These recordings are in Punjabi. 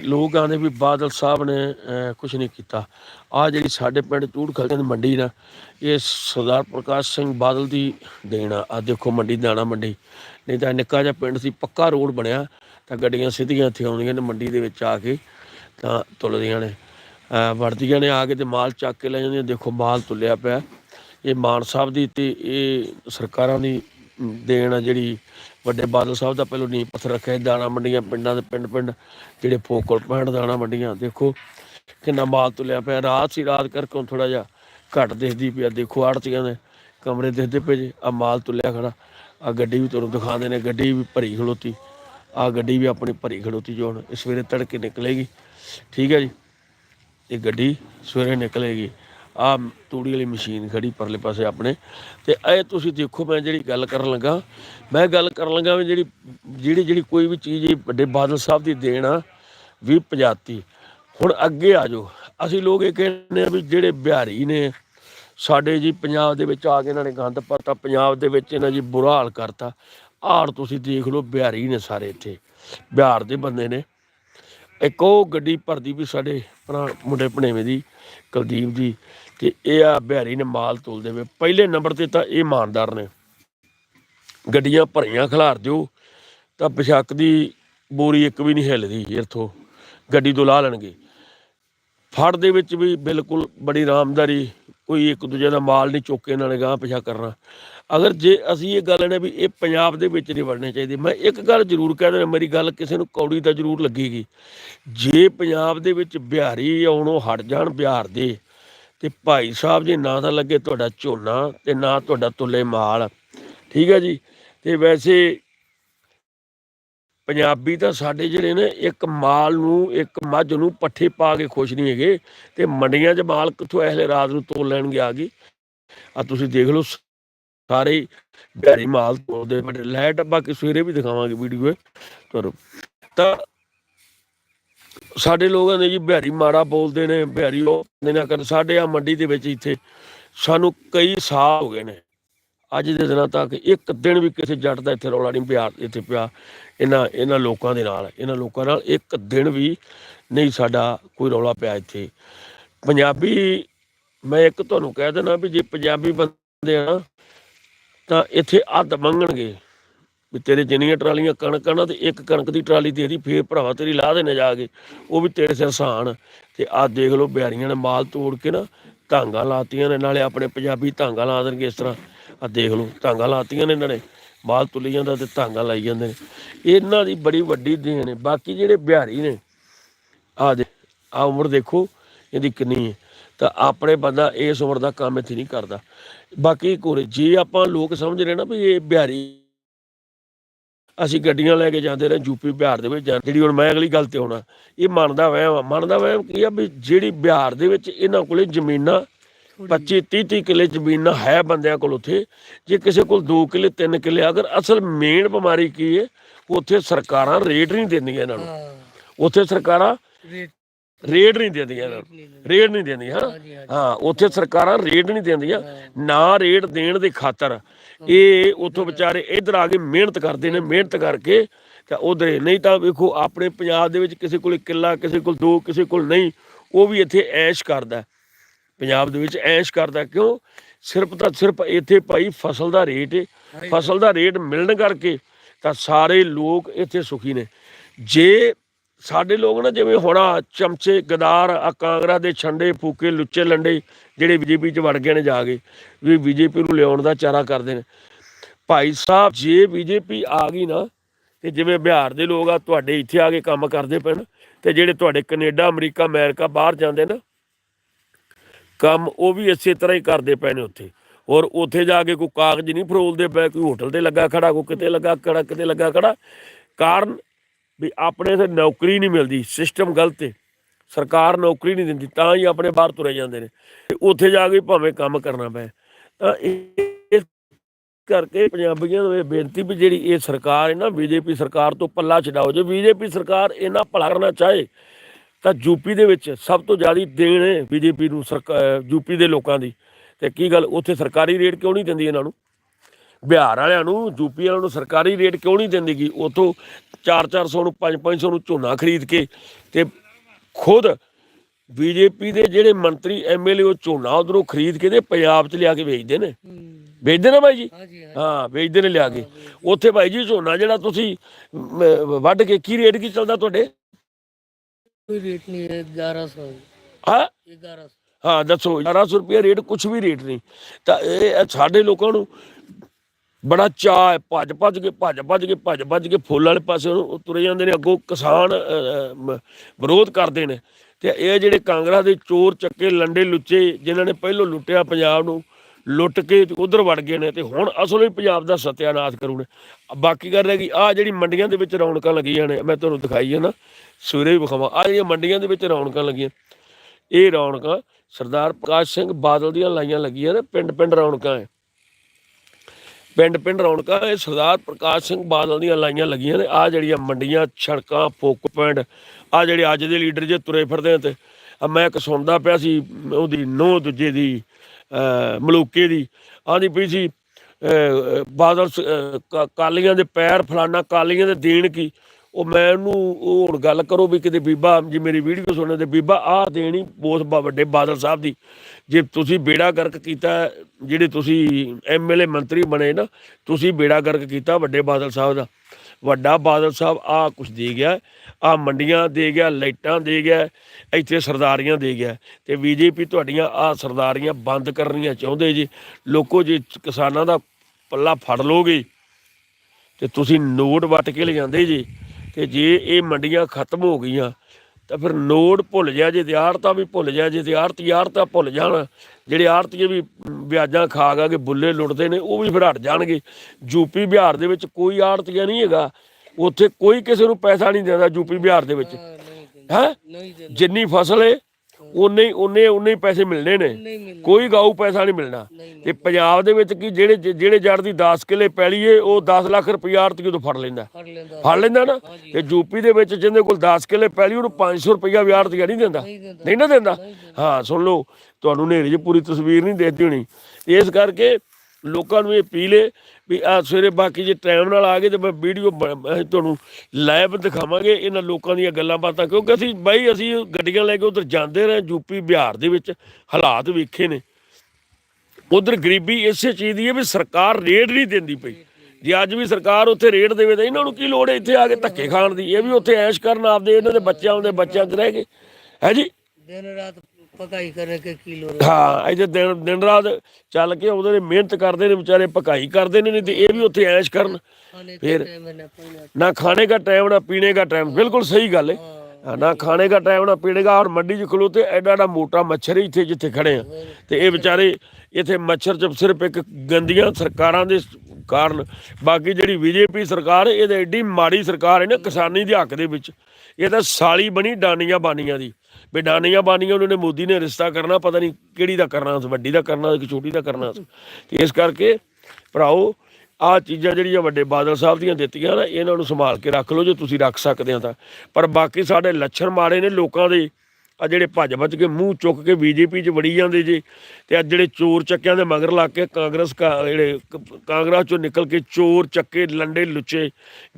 ਲੋਕ ਆਂਦੇ ਵੀ ਬਾਦਲ ਸਾਹਿਬ ਨੇ ਕੁਝ ਨਹੀਂ ਕੀਤਾ। ਆ ਜਿਹੜੀ ਸਾਡੇ ਪਿੰਡ ਚੂੜ ਖਲਚੇ ਦੀ ਮੰਡੀ ਨਾ, ਇਹ ਸਰਦਾਰ ਪ੍ਰਕਾਸ਼ ਸਿੰਘ ਬਾਦਲ ਦੀ ਦੇਣ ਆ। ਆਹ ਦੇਖੋ ਮੰਡੀ ਦਾਣਾ ਮੰਡੀ। ਨਹੀਂ ਤਾਂ ਨਿੱਕਾ ਜਿਹਾ ਪਿੰਡ ਸੀ, ਪੱਕਾ ਰੋਡ ਬਣਿਆ, ਤਾਂ ਗੱਡੀਆਂ ਸਿੱਧੀਆਂ ਇੱਥੇ ਆਉਂਦੀਆਂ ਨੇ ਮੰਡੀ ਦੇ ਵਿੱਚ ਆ ਕੇ, ਤਾਂ ਤੁਲਦੀਆਂ ਨੇ। ਅਹ ਵੜਦੀਆਂ ਨੇ ਆ ਕੇ ਤੇ ਮਾਲ ਚੱਕ ਕੇ ਲੈ ਜਾਂਦੀਆਂ। ਦੇਖੋ ਮਾਲ ਤੁਲਿਆ ਪਿਆ। ਇਹ ਮਾਨ ਸਾਹਿਬ ਦੀ ਤੇ ਇਹ ਸਰਕਾਰਾਂ ਦੀ ਦੇਣ ਆ ਜਿਹੜੀ ਵੱਡੇ ਬਾਦਲ ਸਾਹਿਬ ਦਾ ਪਹਿਲੋਂ ਨੀਂਹ ਪੱਥਰ ਰੱਖਿਆ ਦਾਣਾ ਮੰਡੀਆਂ ਪਿੰਡਾਂ ਦੇ ਪਿੰਡ ਪਿੰਡ ਜਿਹੜੇ ਫੋਕਲ ਪੁਆਇੰਟ ਦਾਣਾ ਮੰਡੀਆਂ, ਦੇਖੋ ਕਿੰਨਾ ਮਾਲ ਤੁਲਿਆ ਪਿਆ, ਰਾਤ ਸੀ, ਰਾਤ ਕਰਕੇ ਹੁਣ ਥੋੜਾ ਜਿਹਾ ਘੱਟ ਦਿਖਦੀ ਪਿਆ ਦੇਖੋ ਆੜਤੀਆਂ ਦੇ ਕਮਰੇ ਦਿਖਦੇ ਪਏ ਜੀ ਆ ਮਾਲ ਤੁਲਿਆ ਖੜਾ ਆ ਗੱਡੀ ਵੀ ਤੁਹਾਨੂੰ ਦਿਖਾਉਂਦੇ ਨੇ, ਗੱਡੀ ਵੀ ਭਰੀ ਖਲੋਤੀ ਆ ਗੱਡੀ ਵੀ ਆਪਣੀ ਭਰੀ ਖਲੋਤੀ ਜੋ ਹੁਣ ਇਹ ਸਵੇਰੇ ਤੜਕੇ ਨਿਕਲੇਗੀ, ਠੀਕ ਹੈ ਜੀ, ਇਹ ਗੱਡੀ ਸਵੇਰੇ ਨਿਕਲੇਗੀ। ਆ ਤੂੜੀ ਵਾਲੀ ਮਸ਼ੀਨ ਖੜੀ ਪਰਲੇ ਪਾਸੇ ਆਪਣੇ। ਤੇ ਇਹ ਤੁਸੀਂ ਦੇਖੋ, ਮੈਂ ਜਿਹੜੀ ਗੱਲ ਕਰਨ ਲੱਗਾ, ਮੈਂ ਗੱਲ ਕਰਨ ਲੱਗਾ ਵੀ ਜਿਹੜੀ ਜਿਹੜੀ ਜਿਹੜੀ ਕੋਈ ਵੀ ਚੀਜ਼ ਇਹ ਵੱਡੇ ਬਾਦਲ ਸਾਹਿਬ ਦੀ ਦੇਣ ਆ, ਵੀ ਪਜਾਤੀ। ਹੁਣ ਅੱਗੇ ਆ ਜਾਓ। ਅਸੀਂ ਲੋਕ ਇਹ ਕਹਿੰਦੇ ਆ ਵੀ ਜਿਹੜੇ ਬਿਹਾਰੀ ਨੇ, ਸਾਡੇ ਜੀ ਪੰਜਾਬ ਦੇ ਵਿੱਚ ਆ ਕੇ ਇਹਨਾਂ ਨੇ ਗੰਦ ਪਾਤਾ, ਪੰਜਾਬ ਦੇ ਵਿੱਚ ਇਹਨਾਂ ਜੀ ਬੁਰਾ ਹਾਲ ਕਰਤਾ। ਆੜ ਤੁਸੀਂ ਦੇਖ ਲਓ, ਬਿਹਾਰੀ ਨੇ ਸਾਰੇ ਇੱਥੇ। ਬਿਹਾਰ ਦੇ ਬੰਦੇ ਨੇ ਇੱਕ ਉਹ ਗੱਡੀ ਭਰਦੀ ਵੀ ਸਾਡੇ ਭਰਾ, ਮੁੰਡੇ ਭਣੇਵੇਂ ਦੀ, ਕੁਲਦੀਪ ਜੀ ਤੇ ਇਹ ਆ ਬਿਹਾਰੀ ਨੇ ਮਾਲ ਤੋਲਦੇ ਵੇ ਪਹਿਲੇ ਨੰਬਰ ਤੇ ਤਾਂ ਇਹ ਇਮਾਨਦਾਰ ਨੇ। ਗੱਡੀਆਂ ਭਰੀਆਂ ਖਿਲਾਰ ਦਿਓ, ਤਾਂ ਬਿਸ਼ੱਕ ਦੀ ਬੋਰੀ ਇੱਕ ਵੀ ਨਹੀਂ ਹਿੱਲਦੀ ਇੱਥੋਂ। ਗੱਡੀ ਤੋਂ ਲਾ ਲੈਣਗੇ। ਫੜ ਦੇ ਵਿੱਚ ਵੀ ਬਿਲਕੁਲ ਬੜੀ ਆਰਾਮਦਾਰੀ ਕੋਈ ਇੱਕ ਦੂਜੇ ਦਾ ਮਾਲ ਨਹੀਂ ਚੁੱਕ ਕੇ ਇਹਨਾਂ ਨੇ ਗਾਂਹ ਪਿਛਾ ਕਰਨਾ। ਅਗਰ ਜੇ ਅਸੀਂ ਇਹ ਗੱਲ ਨੇ ਵੀ ਇਹ ਪੰਜਾਬ ਦੇ ਵਿੱਚ ਨਹੀਂ ਵੜਨੇ ਚਾਹੀਦੇ, ਮੈਂ ਇੱਕ ਗੱਲ ਜ਼ਰੂਰ ਕਹਿ ਦਿੰਦਾ, ਮੇਰੀ ਗੱਲ ਕਿਸੇ ਨੂੰ ਕੌੜੀ ਤਾਂ ਜ਼ਰੂਰ ਲੱਗੇਗੀ। ਜੇ ਪੰਜਾਬ ਦੇ ਵਿੱਚ ਬਿਹਾਰੀ ਆਉਣੋਂ ਹਟ ਜਾਣ ਬਿਹਾਰ ਦੇ, ਤੇ ਭਾਈ ਸਾਹਿਬ ਜੇ ਨਾ ਤਾਂ ਲੱਗੇ ਤੁਹਾਡਾ ਝੋਨਾ ਤੇ ਨਾ ਤੁਹਾਡਾ ਤੁੱਲੇ ਮਾਲ, ਠੀਕ ਹੈ ਜੀ? ਤੇ ਵੈਸੇ ਪੰਜਾਬੀ ਤਾਂ ਸਾਡੇ ਜਿਹੜੇ ਨੇ, ਇੱਕ ਮਾਲ ਨੂੰ, ਇੱਕ ਮੱਝ ਨੂੰ ਪੱਠੇ ਪਾ ਕੇ ਖੁਸ਼ ਨਹੀਂ ਹੈਗੇ ਤੇ ਮੰਡੀਆਂ 'ਚ ਮਾਲ ਕਿੱਥੋਂ ਐਸਲੇ ਰਾਤ ਨੂੰ ਤੋਲ ਲੈਣਗੇ ਆ ਗਈ ਆ ਤੁਸੀਂ ਦੇਖ ਲਓ, ਸਾਰੇ ਹੀ ਮਾਲ ਤੋਲਦੇ ਬੜੇ ਲਾਈਟ ਕਿ ਸਵੇਰੇ ਵੀ ਦਿਖਾਵਾਂਗੇ ਵੀਡੀਓ ਤੁਹਾਨੂੰ ਤਾਂ ਸਾਡੇ ਲੋਕਾਂ ਨੇ ਜੀ ਬਿਹਾਰੀ ਮਾੜਾ ਬੋਲਦੇ ਨੇ ਬਿਹਾਰੀ ਉਹ ਕਹਿੰਦੇ ਨੇ ਕਰ ਸਾਡੇ ਆ ਮੰਡੀ ਦੇ ਵਿੱਚ ਇੱਥੇ ਸਾਨੂੰ ਕਈ ਸਾਲ ਹੋ ਗਏ ਨੇ। ਅੱਜ ਦੇ ਦਿਨਾਂ ਤੱਕ ਇੱਕ ਦਿਨ ਵੀ ਕਿਸੇ ਜੱਟ ਦਾ ਇੱਥੇ ਰੌਲਾ ਨਹੀਂ ਪਿਆ, ਇੱਥੇ ਪਿਆ। ਇਹਨਾਂ ਇਹਨਾਂ ਲੋਕਾਂ ਦੇ ਨਾਲ, ਇਹਨਾਂ ਲੋਕਾਂ ਨਾਲ ਇੱਕ ਦਿਨ ਵੀ ਨਹੀਂ ਸਾਡਾ ਕੋਈ ਰੌਲਾ ਪਿਆ ਇੱਥੇ। ਪੰਜਾਬੀ, ਮੈਂ ਇੱਕ ਤੁਹਾਨੂੰ ਕਹਿ ਦੇਣਾ ਵੀ ਜੇ ਪੰਜਾਬੀ ਬੰਦੇ ਆ, ਤਾਂ ਇੱਥੇ ਅੱਧ ਮੰਗਣਗੇ। ਵੀ ਤੇਰੇ ਜਿੰਨੀਆਂ ਟਰਾਲੀਆਂ ਕਣਕ ਆ ਨਾ, ਤੇ ਇੱਕ ਕਣਕ ਦੀ ਟਰਾਲੀ ਦੇ ਦੀ, ਫੇਰ ਭਰਾਵਾ ਤੇਰੀ ਲਾ ਦੇਣੇ ਜਾ ਕੇ। ਉਹ ਵੀ ਤੇਰੇ ਸਿਰ ਸਹਾਨ ਤੇ ਆਹ ਦੇਖ ਲਓ, ਬਿਹਾਰੀਆਂ ਨੇ ਮਾਲ ਤੋੜ ਕੇ ਨਾ ਧਾਂਗਾ ਲਾਤੀਆਂ ਨੇ, ਨਾਲੇ ਆਪਣੇ ਪੰਜਾਬੀ ਧਾਂਗਾ ਲਾ ਦੇਣਗੇ ਇਸ ਤਰ੍ਹਾਂ। ਆਹ ਦੇਖ ਲਓ, ਧਾਂਗਾ ਲਾਤੀਆਂ ਨੇ ਇਹਨਾਂ ਨੇ। ਮਾਲ ਤੁਲੀ ਜਾਂਦਾ ਤੇ ਧਾਂਗਾ ਲਾਈ ਜਾਂਦੇ ਨੇ। ਇਹਨਾਂ ਦੀ ਬੜੀ ਵੱਡੀ ਦੇਣ ਹੈ। ਬਾਕੀ ਜਿਹੜੇ ਬਿਹਾਰੀ ਨੇ, ਆਹ ਦੇ ਆ ਉਮਰ ਦੇਖੋ, ਇਹਦੀ ਕਿੰਨੀ ਹੈ। ਤਾਂ ਆਪਣੇ ਬੰਦਾ ਇਸ ਉਮਰ ਦਾ ਕੰਮ ਇੱਥੇ ਨਹੀਂ ਕਰਦਾ। ਬਾਕੀ ਕੋਰੇ ਜੇ ਆਪਾਂ ਲੋਕ ਸਮਝ ਰਹੇ ਨਾ ਵੀ ਇਹ ਬਿਹਾਰੀ ਅਸੀਂ ਗੱਡੀਆਂ ਲੈ ਕੇ ਜਾਂਦੇ ਰਹੇ ਯੂਪੀ ਬਿਹਾਰ ਦੇ ਵਿੱਚ ਜਾਂ- ਜਿਹੜੀ ਹੁਣ ਮੈਂ ਅਗਲੀ ਗੱਲ ਤੇ ਆਉਣਾ, ਇਹ ਮੰਨਦਾ ਵਹਿਮ ਆ। ਮੰਨਦਾ ਵਹਿਮ ਕੀ ਆ ਵੀ ਜਿਹੜੀ ਬਿਹਾਰ ਦੇ ਵਿੱਚ ਇਹਨਾਂ ਕੋਲੇ ਜ਼ਮੀਨਾਂ 25 30 30 ਕਿੱਲੇ ਜ਼ਮੀਨਾਂ ਹੈ ਬੰਦਿਆਂ ਕੋਲ ਉੱਥੇ। ਜੇ ਕਿਸੇ ਕੋਲ 2 ਕਿੱਲੇ 3 ਕਿੱਲੇ ਅਗਰ ਅਸਲ ਮੇਨ ਬਿਮਾਰੀ ਕੀ ਹੈ ਉੱਥੇ ਸਰਕਾਰਾਂ ਰੇਟ ਨਹੀਂ ਦਿੰਦੀਆਂ ਇਹਨਾਂ ਨੂੰ। ਉੱਥੇ ਸਰਕਾਰਾਂ ਰੇਟ ਨਹੀਂ ਦਿੰਦੀਆਂ ਇਹਨਾਂ ਨੂੰ। ਰੇਟ ਨਹੀਂ ਦਿੰਦੀਆਂ। ਹਾਂ। ਉੱਥੇ ਸਰਕਾਰਾਂ ਰੇਟ ਨਹੀਂ ਦਿੰਦੀਆਂ ਨਾ ਰੇਟ ਦੇਣ ਦੇ ਖਾਤਰ। ਇਹ ਉਥੋਂ ਵਿਚਾਰੇ ਇੱਧਰ ਆ ਕੇ ਮਿਹਨਤ ਕਰਦੇ ਨੇ ਮਿਹਨਤ ਕਰਕੇ ਤਾਂ ਉਧਰ ਨਹੀਂ ਤਾਂ ਵੇਖੋ ਆਪਣੇ ਪੰਜਾਬ ਦੇ ਵਿੱਚ ਕਿਸੇ ਕੋਲ ਕਿੱਲਾ ਕਿਸੇ ਕੋਲ ਦੋ ਕਿਸੇ ਕੋਲ ਨਹੀਂ ਉਹ ਵੀ ਇੱਥੇ ਐਸ਼ ਕਰਦਾ। ਪੰਜਾਬ ਦੇ ਵਿੱਚ ਐਸ਼ ਕਰਦਾ ਕਿਉਂ? ਸਿਰਫ ਤਾਂ ਸਿਰਫ ਇੱਥੇ ਭਾਈ ਫਸਲ ਦਾ ਰੇਟ ਹੈ ਫਸਲ ਦਾ ਰੇਟ ਮਿਲਣ ਕਰਕੇ ਤਾਂ ਸਾਰੇ ਲੋਕ ਇੱਥੇ ਸੁਖੀ ਨੇ। ਜੇ ਸਾਡੇ ਲੋਕ ਨਾ ਜਿਵੇਂ ਹੁਣ ਚਮਚੇ ਗਦਾਰ ਆ ਕਾਂਗਰਾ ਦੇ ਛੰਡੇ ਫੂਕੇ ਲੁੱਚੇ ਲੰਡੇ ਜਿਹੜੇ ਬੀਜੇਪੀ ਚ ਵੜ ਗਏ ਨੇ ਜਾ ਕੇ ਵੀ ਬੀਜੇਪੀ ਨੂੰ ਲਿਆਉਣ ਦਾ ਚਾਰਾ ਕਰਦੇ ਨੇ। ਭਾਈ ਸਾਹਿਬ ਜੇ ਬੀਜੇਪੀ ਆ ਗਈ ਨਾ ਤੇ ਜਿਵੇਂ ਬਿਹਾਰ ਦੇ ਲੋਕ ਆ ਤੁਹਾਡੇ ਇੱਥੇ ਆ ਕੇ ਕੰਮ ਕਰਦੇ ਪੈਣ ਤੇ ਜਿਹੜੇ ਤੁਹਾਡੇ ਕੈਨੇਡਾ ਅਮਰੀਕਾ ਅਮਰੀਕਾ ਬਾਹਰ ਜਾਂਦੇ ਨਾ ਕੰਮ ਉਹ ਵੀ ਇਸੇ ਤਰ੍ਹਾਂ ਹੀ ਕਰਦੇ ਪਏ ਨੇ ਉੱਥੇ। ਔਰ ਉੱਥੇ ਜਾ ਕੇ ਕੋਈ ਕਾਗਜ਼ ਨਹੀਂ ਫਰੋਲਦੇ ਪਏ, ਕੋਈ ਹੋਟਲ ਤੇ ਲੱਗਾ ਖੜਾ, ਕੋਈ ਕਿਤੇ ਲੱਗਾ ਖੜਾ, ਕਿਤੇ ਲੱਗਾ ਖੜਾ। ਕਾਰਨ ਵੀ ਆਪਣੇ ਤੇ ਨੌਕਰੀ ਨਹੀਂ ਮਿਲਦੀ, ਸਿਸਟਮ ਗਲਤ ਹੈ ਸਰਕਾਰ ਨੌਕਰੀ ਨਹੀਂ ਦਿੰਦੀ, ਤਾਂ ਹੀ ਆਪਣੇ ਬਾਹਰ ਤੁਰੇ ਜਾਂਦੇ ਨੇ। ਤੇ ਉੱਥੇ ਜਾ ਕੇ ਭਾਵੇਂ ਕੰਮ ਕਰਨਾ ਪਏ। ਤਾਂ ਇਸ ਕਰਕੇ ਪੰਜਾਬੀਆਂ ਨੂੰ ਇਹ ਬੇਨਤੀ ਵੀ ਜਿਹੜੀ ਇਹ ਸਰਕਾਰ ਹੈ ਨਾ, ਬੀਜੇਪੀ ਸਰਕਾਰ ਤੋਂ ਪੱਲਾ ਛਡਾਓ। ਜੇ ਬੀਜੇਪੀ ਸਰਕਾਰ ਇਹਨਾਂ ਭਲਾ ਕਰਨਾ ਚਾਹੇ ਤਾਂ ਯੂਪੀ ਦੇ ਵਿੱਚ ਸਭ ਤੋਂ ਜ਼ਿਆਦਾ ਦੇਣ ਹੈ ਬੀਜੇਪੀ ਨੂੰ ਸਰਕਾਰ ਯੂਪੀ ਦੇ ਲੋਕਾਂ ਦੀ। ਤੇ ਕੀ ਗੱਲ ਉੱਥੇ ਸਰਕਾਰੀ ਰੇਟ ਕਿਉਂ ਨਹੀਂ ਦਿੰਦੀ ਇਹਨਾਂ ਨੂੰ? ਬਿਹਾਰ ਵਾਲਿਆਂ ਨੂੰ ਯੂਪੀ ਵਾਲਿਆਂ ਨੂੰ ਸਰਕਾਰੀ ਰੇਟ ਕਿਉਂ ਨਹੀਂ ਦਿੰਦੀਗੀ ਉਥੋਂ 4-400 ਨੂੰ 5-500 ਨੂੰ ਝੋਨਾ ਖਰੀਦ ਕੇ ਤੇ ਖੁਦ ਬੀਜੇਪੀ ਦੇ ਜਿਹੜੇ ਮੰਤਰੀ ਐਮਐਲਏ ਉਹ ਝੋਨਾ ਉਧਰੋਂ ਖਰੀਦ ਕੇ ਤੇ ਪੰਜਾਬ 'ਚ ਲਿਆ ਕੇ ਵੇਚਦੇ ਨੇ। ਵੇਚਦੇ ਨੇ ਭਾਈ ਜੀ? ਹਾਂ ਵੇਚਦੇ ਨੇ ਲਿਆ ਕੇ। ਉੱਥੇ ਭਾਈ ਜੀ ਝੋਨਾ ਜਿਹੜਾ ਤੁਸੀਂ ਵੱਢ ਕੇ ਕੀ ਰੇਟ ਕੀ ਚੱਲਦਾ ਤੁਹਾਡੇ? कोई रेट नहीं है ग्यारह सौ ਹਾਂ ग्यारह सौ ਹਾਂ ਦੱਸੋ 1100 ਰੁਪਏ ਰੇਟ ਕੁਝ ਵੀ ਰੇਟ ਨਹੀਂ ਤਾਂ ਇਹ ਇਹ ਸਾਡੇ ਲੋਕਾਂ ਨੂੰ ਬੜਾ ਚਾਅ ਹੈ ਭੱਜ ਭੱਜ ਕੇ ਭੱਜ ਭੱਜ ਕੇ ਭੱਜ ਭੱਜ ਕੇ ਫੁੱਲ ਵਾਲੇ ਪਾਸੇ ਨੂੰ ਤੁਰੇ ਜਾਂਦੇ ਨੇ ਅੱਗੋਂ ਕਿਸਾਨ ਅ, ਅ, ਮ- ਵਿਰੋਧ ਕਰਦੇ ਨੇ ਤੇ ਇਹ ਜਿਹੜੇ ਕਾਂਗਰਸ ਦੇ ਚੋਰ ਚੱਕੇ ਲੰਡੇ ਲੁੱਚੇ ਜਿਨ੍ਹਾਂ ਨੇ ਪਹਿਲੋਂ ਲੁੱਟਿਆ ਪੰਜਾਬ ਨੂੰ ਲੁੱਟ ਕੇ ਉਧਰ ਵੜ ਗਏ ਨੇ ਤੇ ਹੁਣ ਅਸਲ ਵਿੱਚ ਪੰਜਾਬ ਦਾ ਸਤਿਆਨਾਸ਼ ਕਰੂਨੇ ਬਾਕੀ ਗੱਲ ਹੈ ਕਿ ਆ ਜਿਹੜੀ ਮੰਡੀਆਂ ਦੇ ਵਿੱਚ ਰੌਣਕਾਂ ਲੱਗੀਆਂ ਨੇ, ਮੈਂ ਤੁਹਾਨੂੰ ਦਿਖਾਈ ਹੈ ਨਾ, ਸਵੇਰੇ ਵੀ ਵਿਖਾਵਾਂ। ਆ ਜਿਹੜੀਆਂ ਮੰਡੀਆਂ ਦੇ ਵਿੱਚ ਰੌਣਕਾਂ ਲੱਗੀਆਂ, ਇਹ ਰੌਣਕਾਂ ਸਰਦਾਰ ਪ੍ਰਕਾਸ਼ ਸਿੰਘ ਬਾਦਲ ਦੀਆਂ ਲਾਈਆਂ ਲੱਗੀਆਂ ਨੇ ਪਿੰਡ ਪਿੰਡ ਰੌਣਕਾਂ ਹੈ ਪਿੰਡ ਪਿੰਡ ਰੌਣਕਾਂ ਇਹ ਸਰਦਾਰ ਪ੍ਰਕਾਸ਼ ਸਿੰਘ ਬਾਦਲ ਦੀਆਂ ਲਾਈਆਂ ਲੱਗੀਆਂ ਨੇ। ਆ ਜਿਹੜੀਆਂ ਮੰਡੀਆਂ ਛੜਕਾਂ ਫੋਕ ਪਿੰਡ ਆ ਜਿਹੜੇ ਅੱਜ ਦੇ ਲੀਡਰ ਜੇ ਤੁਰੇ ਫਿਰਦੇ ਆ ਤੇ ਮੈਂ ਇੱਕ ਸੁਣਦਾ ਪਿਆ ਸੀ, ਉਹਦੀ ਨੋ ਦੂਜੇ ਦੀ ਮਲੂਕੇ ਦੀ। ਆਂਦੀ ਪਈ ਸੀ ਬਾਦਲ ਸ- ਕਾਲੀਆਂ ਦੇ ਪੈਰ ਫਲਾਨਾ, ਕਾਲੀਆਂ ਦੇ ਦੇਣ ਕੀ। ਉਹ ਮੈਂ ਉਹਨੂੰ, ਉਹ ਹੁਣ ਗੱਲ ਕਰੋ ਵੀ ਕਿਤੇ ਬੀਬਾ, ਜੀ ਮੇਰੀ ਵੀਡੀਓ ਸੁਣਨੇ ਤੇ ਬੀਬਾ ਆਹ ਦੇਣੀ ਬਹੁਤ ਵੱਡੇ ਬਾਦਲ ਸਾਹਿਬ ਦੀ। ਜੇ ਤੁਸੀਂ ਬੇੜਾ ਗਰਕ ਕੀਤਾ, ਜਿਹੜੇ ਤੁਸੀਂ ਐਮਐਲਏ ਮੰਤਰੀ ਬਣੇ ਨਾ, ਤੁਸੀਂ ਬੇੜਾ ਗਰਕ ਕੀਤਾ ਵੱਡੇ ਬਾਦਲ ਸਾਹਿਬ ਦਾ। ਵੱਡਾ ਬਾਦਲ ਸਾਹਿਬ ਆ ਕੁਛ ਦੇ ਗਿਆ, ਆ ਮੰਡੀਆਂ ਦੇ ਗਿਆ, ਲਾਈਟਾਂ ਦੇ ਗਿਆ, ਇੱਥੇ ਸਰਦਾਰੀਆਂ ਦੇ ਗਿਆ ਤੇ ਬੀਜੇਪੀ ਤੁਹਾਡੀਆਂ ਆ ਸਰਦਾਰੀਆਂ ਬੰਦ ਕਰਨੀਆਂ ਚਾਹੁੰਦੇ ਜੀ। ਲੋਕੋ ਜੇ ਕਿਸਾਨਾਂ ਦਾ ਪੱਲਾ ਫੜ ਲੋਗੇ ਤੇ ਤੁਸੀਂ ਨੋਟ ਵੱਟ ਕੇ ਲੈ ਜਾਂਦੇ ਜੀ। ਤੇ ਜੇ ਇਹ ਮੰਡੀਆਂ ਖਤਮ ਹੋ ਗਈਆਂ ਤਾਂ ਫਿਰ ਲੋੜ ਭੁੱਲ ਜਾ ਜੇ ਦਿਹਾੜਤਾ ਵੀ ਭੁੱਲ ਜਾ ਜੇ ਦਿਹਾੜਤੀ ਆੜਤਾ ਭੁੱਲ ਜਾਣ ਜਿਹੜੇ ਆੜਤੀਏ ਵੀ ਵਿਆਜਾਂ ਖਾ ਖਾ ਕੇ ਬੁੱਲੇ ਲੁੱਟਦੇ ਨੇ ਉਹ ਵੀ ਫਿਰ ਹਟ ਜਾਣਗੇ। ਯੂਪੀ ਬਿਹਾਰ ਦੇ ਵਿੱਚ ਕੋਈ ਆੜਤੀਆ ਨਹੀਂ ਹੈਗਾ। ਉੱਥੇ ਕੋਈ ਕਿਸੇ ਨੂੰ ਪੈਸਾ ਨਹੀਂ ਦਿੰਦਾ ਯੂਪੀ ਬਿਹਾਰ ਦੇ ਵਿੱਚ। ਹੈ ਜਿੰਨੀ ਫਸਲ ਹੈ ਉਨੇ ਹੀ ਉਨੇ ਉਨੇ ਹੀ ਪੈਸੇ ਮਿਲਣੇ ਨੇ। ਕੋਈ ਗਾਊ ਪੈਸਾ ਨਹੀਂ ਮਿਲਣਾ। ਨਹੀਂ ਪੰਜਾਬ ਦੇ ਵਿੱਚ ਕੀ ਜਿਹੜੇ ਜਿਹੜੇ ਜੜ ਦੀ 10 ਕਿੱਲੇ ਪੈਲੀ ਏ ਉਹ 10 ਲੱਖ ਰੁਪਈਆ ਆਰਤੀ ਤੋਂ ਫੜ ਲੈਂਦਾ। ਫੜ ਲੈਂਦਾ। ਨਾ। ਤੇ ਯੂਪੀ ਦੇ ਵਿੱਚ ਜਿਹਦੇ ਕੋਲ 10 ਕਿੱਲੇ ਪੈਲੀ ਉਹਨੂੰ 500 ਰੁਪਇਆ ਵੀ ਤੇ ਨਹੀਂ ਦਿੰਦਾ। ਨਹੀਂ ਦਿੰਦਾ। ਨਹੀਂ ਨਾ ਦਿੰਦਾ। ਹਾਂ ਸੁਣ ਲਓ। ਤੁਹਾਨੂੰ ਨੇਰੀ ਜੀ ਪੂਰੀ ਤਸਵੀਰ ਨਹੀਂ ਦੇਖਦੀ ਹੋਣੀ। ਇਸ ਕਰਕੇ ਲੋਕਾਂ ਨੂੰ ਇਹ ਅਪੀਲ ਹੈ ਵੀ ਆ ਸਵੇਰੇ ਬਾਕੀ ਜੇ ਟਾਈਮ ਨਾਲ ਆ ਗਏ ਤੇ ਮੈਂ ਵੀਡੀਓ ਤੁਹਾਨੂੰ ਲਾਈਵ ਦਿਖਾਵਾਂਗੇ ਇਹਨਾਂ ਲੋਕਾਂ ਦੀਆਂ ਗੱਲਾਂ ਬਾਤਾਂ, ਕਿਉਂਕਿ ਅਸੀਂ ਬਾਈ ਅਸੀਂ ਗੱਡੀਆਂ ਲੈ ਕੇ ਉਧਰ ਜਾਂਦੇ ਰਹੇ ਯੂਪੀ ਬਿਹਾਰ ਦੇ ਵਿੱਚ, ਹਾਲਾਤ ਵੇਖੇ ਨੇ। ਉਧਰ ਗਰੀਬੀ ਇਸੇ ਚੀਜ਼ ਦੀ ਹੈ ਵੀ ਸਰਕਾਰ ਰੇਟ ਨਹੀਂ ਦਿੰਦੀ ਪਈ। ਜੇ ਅੱਜ ਵੀ ਸਰਕਾਰ ਉੱਥੇ ਰੇਟ ਦੇਵੇ ਤਾਂ ਇਹਨਾਂ ਨੂੰ ਕੀ ਲੋੜ ਹੈ ਇੱਥੇ ਆ ਕੇ ਧੱਕੇ ਖਾਣ ਦੀ? ਇਹ ਵੀ ਉੱਥੇ ਐਸ਼ ਕਰਨ ਆਪਦੇ ਇਹਨਾਂ ਦੇ ਬੱਚਿਆਂ ਦੇ ਬੱਚਿਆਂ 'ਚ ਰਹਿ ਗਏ। ਹੈ ਜੀ? ਦਿਨ ਰਾਤ ਪਕਾਈ ਕਰੇ ਕਿ ਕਿਲੋ ਹਾਂ। ਇਹਦੇ ਦਿਨ ਦਿਨ ਰਾਤ ਚੱਲ ਕੇ ਆਉਂਦੇ ਨੇ ਮਿਹਨਤ ਕਰਦੇ ਨੇ ਵਿਚਾਰੇ ਪਕਾਈ ਕਰਦੇ ਨੇ ਨਹੀਂ ਤੇ ਇਹ ਵੀ ਉੱਥੇ ਐਸ਼ ਕਰਨ। ਫਿਰ ਨਾ ਖਾਣੇ ਦਾ ਟਾਈਮ ਨਾ ਪੀਣੇ ਦਾ ਟਾਈਮ ਬਿਲਕੁਲ ਸਹੀ ਗੱਲ ਹੈ। ਨਾ ਖਾਣੇ ਦਾ ਟਾਈਮ ਨਾ ਪੀਣੇ ਦਾ। ਔਰ ਮੰਡੀ 'ਚ ਖਲੋਤੇ ਐਡਾ ਐਡਾ ਮੋਟਾ ਮੱਛਰ ਇੱਥੇ ਜਿੱਥੇ ਖੜੇ ਆ। ਤੇ ਇਹ ਵਿਚਾਰੇ ਇੱਥੇ ਮੱਛਰ ਚ ਸਿਰਫ ਇੱਕ ਗੰਦੀਆਂ ਸਰਕਾਰਾਂ ਦੇ ਕਾਰਨ। ਬਾਕੀ ਜਿਹੜੀ ਬੀਜੇਪੀ ਸਰਕਾਰ ਇਹਦੇ ਐਡੀ ਮਾੜੀ ਸਰਕਾਰ ਹੈ ਨਾ ਕਿਸਾਨੀ ਦੇ ਹੱਕ ਦੇ ਵਿੱਚ। ਇਹ ਤਾਂ ਸਾਲੀ ਬਣੀ ਡਾਨੀਆਂ ਬਾਨੀਆਂ ਦੀ। ਵੀ ਡਾਨੀਆਂ ਬਾਨੀਆਂ ਉਹਨਾਂ ਨੇ ਮੋਦੀ ਨੇ ਰਿਸ਼ਤਾ ਕਰਨਾ, ਪਤਾ ਨਹੀਂ ਕਿਹੜੀ ਦਾ ਕਰਨਾ ਸੀ, ਵੱਡੀ ਦਾ ਕਰਨਾ ਕਿ ਛੋਟੀ ਦਾ ਕਰਨਾ ਸੀ। ਇਸ ਕਰਕੇ ਭਰਾਓ, ਆਹ ਚੀਜ਼ਾਂ ਜਿਹੜੀਆਂ ਵੱਡੇ ਬਾਦਲ ਸਾਹਿਬ ਦੀਆਂ ਦਿੱਤੀਆਂ ਨਾ, ਇਹਨਾਂ ਨੂੰ ਸੰਭਾਲ ਕੇ ਰੱਖ ਲਓ ਜੇ ਤੁਸੀਂ ਰੱਖ ਸਕਦੇ ਆ ਤਾਂ। ਪਰ ਬਾਕੀ ਸਾਡੇ ਲੱਛਣ ਮਾੜੇ ਨੇ ਲੋਕਾਂ ਦੇ। ਆ ਜਿਹੜੇ ਭੱਜ ਭੱਜ ਕੇ ਮੂੰਹ ਚੁੱਕ ਕੇ ਬੀਜੇਪੀ 'ਚ ਵੜੀ ਜਾਂਦੇ ਜੀ, ਤੇ ਆ ਜਿਹੜੇ ਚੋਰ ਚੱਕਿਆਂ ਦੇ ਮਗਰ ਲੱਗ ਕੇ ਕਾਂਗਰਸ ਕਾ- ਜਿਹੜੇ ਕ- ਕਾਂਗਰਸ 'ਚੋਂ ਨਿਕਲ ਕੇ ਚੋਰ ਚੱਕੇ ਲੰਡੇ ਲੁੱਚੇ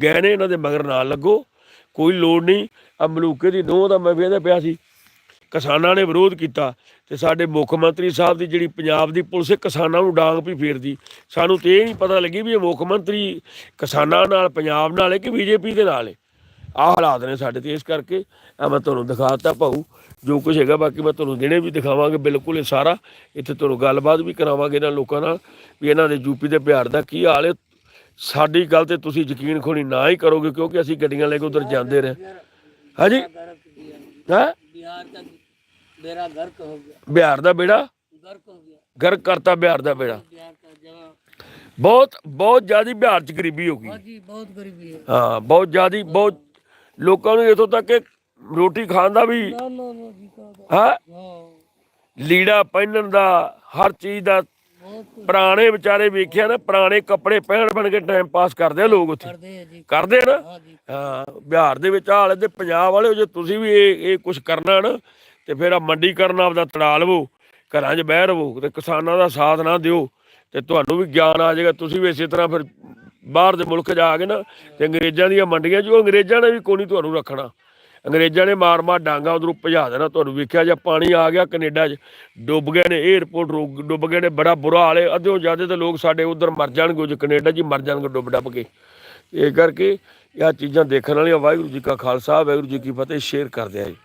ਗਏ ਨੇ, ਇਹਨਾਂ ਦੇ ਮਗਰ ਨਾ ਲੱਗੋ, ਕੋਈ ਲੋੜ ਨਹੀਂ। ਆ ਮਲੂਕੇ ਦੀ ਨੋਹ ਦਾ ਮੈਂ ਵੇਖਦਾ ਪਿਆ ਸੀ ਕਿਸਾਨਾਂ ਨੇ ਵਿਰੋਧ ਕੀਤਾ ਤੇ ਸਾਡੇ ਮੁੱਖ ਮੰਤਰੀ ਸਾਹਿਬ ਦੀ ਜਿਹੜੀ ਪੰਜਾਬ ਦੀ ਪੁਲਿਸ ਕਿਸਾਨਾਂ ਨੂੰ ਡਾਂਗ ਵੀ ਫੇਰਦੀ। ਸਾਨੂੰ ਤੇ ਇਹ ਨਹੀਂ ਪਤਾ ਲੱਗੀ ਵੀ ਇਹ ਮੁੱਖ ਮੰਤਰੀ ਕਿਸਾਨਾਂ ਨਾਲ, ਪੰਜਾਬ ਨਾਲ ਹੈ ਕਿ ਬੀਜੇਪੀ ਦੇ ਨਾਲ ਹੈ। ਆਹ ਹਾਲਾਤ ਨੇ ਸਾਡੇ ਤੇ ਇਸ ਕਰਕੇ ਆ ਮੈਂ ਤੁਹਾਨੂੰ ਦਿਖਾਤਾ ਭਾਉ ਜੋ ਕੁਝ ਹੈਗਾ, ਬਾਕੀ ਮੈਂ ਤੁਹਾਨੂੰ ਦਿਨੇ ਵੀ ਦਿਖਾਵਾਂਗੇ ਬਿਲਕੁਲ ਇਹ ਸਾਰਾ। ਇੱਥੇ ਤੁਹਾਨੂੰ ਗੱਲਬਾਤ ਵੀ ਕਰਾਵਾਂਗੇ ਇਹਨਾਂ ਲੋਕਾਂ ਨਾਲ ਵੀ ਇਹਨਾਂ ਦੇ ਯੂਪੀ ਦੇ ਪਿਆਰ ਦਾ ਕੀ ਹਾਲ ਹੈ। ਸਾਡੀ ਗੱਲ ਤੇ ਤੁਸੀਂ ਯਕੀਨ ਖੋਣੀ ਨਾ ਹੀ ਕਰੋਗੇ ਕਿਉਂਕਿ ਅਸੀਂ ਗੱਡੀਆਂ ਲੈ ਕੇ ਉਧਰ ਜਾਂਦੇ ਰਹੇ। ਹਾਂਜੀ? ਹਾਂ? ਬਿਹਾਰ ਤੱਕ मेरा गर्क हो गया ਬਿਹਾਰ ਦਾ ਬੇੜਾ गर्क हो गया ਗਰਕ ਕਰਤਾ ਬਿਹਾਰ ਦਾ ਬੇੜਾ बिहार का जमा ਬਹੁਤ ਬਹੁਤ ਜ਼ਿਆਦੀ ਬਿਹਾਰ 'ਚ ਗਰੀਬੀ ਹੋ ਗਈ हाँ जी बहुत गरीबी है ਹਾਂ ਬਹੁਤ ਜ਼ਿਆਦੀ ਬਹੁਤ ਲੋਕਾਂ ਨੂੰ ਇਥੋਂ ਤੱਕ ਕਿ ਰੋਟੀ ਖਾਣ ਦਾ ਵੀ ना ना ना जी का ਹਾਂ हाँ ਲੀੜਾ ਪਹਿਨਣ ਦਾ ਹਰ ਚੀਜ਼ ਦਾ बहुत ਪੁਰਾਣੇ ਵਿਚਾਰੇ ਵੇਖਿਆ ਨਾ ਪੁਰਾਣੇ ਕੱਪੜੇ ਪਹਿਨ ਬਣ ਕੇ ਟਾਈਮ ਪਾਸ ਕਰਦੇ ਆ ਲੋਕ ਉੱਥੇ कर दे जी ਕਰਦੇ ਆ ਨਾ हाँ जी ਹਾਂ ਬਿਹਾਰ ਦੇ ਵਿੱਚ ਹਾਲ ਤੇ ਪੰਜਾਬ ਵਾਲੇ ਜੇ ਤੁਸੀਂ ਵੀ ਇਹ ਇਹ ਕੁਝ ਕਰਨਾ ਨਾ ਤੇ ਫਿਰ ਆ ਮੰਡੀਕਰਨ ਆਪਦਾ ਤੜਾ ਲਵੋ, ਘਰਾਂ 'ਚ ਬਹਿ ਰਵੋ ਤੇ ਕਿਸਾਨਾਂ ਦਾ ਸਾਥ ਨਾ ਦਿਓ ਤੇ ਤੁਹਾਨੂੰ ਵੀ ਗਿਆਨ ਆ ਜਾਏਗਾ। ਤੁਸੀਂ ਵੀ ਇਸੇ ਤਰ੍ਹਾਂ ਫਿਰ ਬਾਹਰ ਦੇ ਮੁਲਕ ਜਾ ਕੇ ਨਾ ਤੇ ਅੰਗਰੇਜ਼ਾਂ ਦੀਆਂ ਮੰਡੀਆਂ 'ਚ ਉਹ ਅੰਗਰੇਜ਼ਾਂ ਨੇ ਵੀ ਕੋਈ ਤੁਹਾਨੂੰ ਰੱਖਣਾ। ਅੰਗਰੇਜ਼ਾਂ ਨੇ ਮਾਰ ਮਾਰ ਡਾਂਗਾ ਉਧਰੋਂ ਭਜਾ ਦੇਣਾ ਤੁਹਾਨੂੰ। ਵੇਖਿਆ ਜਾਂ ਪਾਣੀ ਆ ਗਿਆ ਕੈਨੇਡਾ 'ਚ, ਡੁੱਬ ਗਏ ਨੇ 에어ਪੋਰਟ ਡੁੱਬ ਗਏ ਨੇ, ਬੜਾ ਬੁਰਾ ਹਾਲ ਹੈ। ਅੱਧਿਓਂ ਜ਼ਿਆਦਾ ਤੇ ਲੋਕ ਸਾਡੇ ਉਧਰ ਮਰ ਜਾਣਗੇ, ਉਹ 'ਚ ਕੈਨੇਡਾ 'ਚ ਹੀ ਮਰ ਜਾਣਗੇ ਡੁੱਬ ਡੱਬ ਕੇ। ਇਹ ਕਰਕੇ ਇਹ ਚੀਜ਼ਾਂ ਦੇਖਣ ਵਾਲੀਆਂ। ਵਾਹਿਗੁਰੂ ਜੀ ਕਾ ਖਾਲਸਾ, ਵਾਹਿਗੁਰੂ ਜੀ ਕੀ ਫਤਿਹ। ਸ਼ੇਅਰ ਕਰਦੇ ਆ ਜੀ।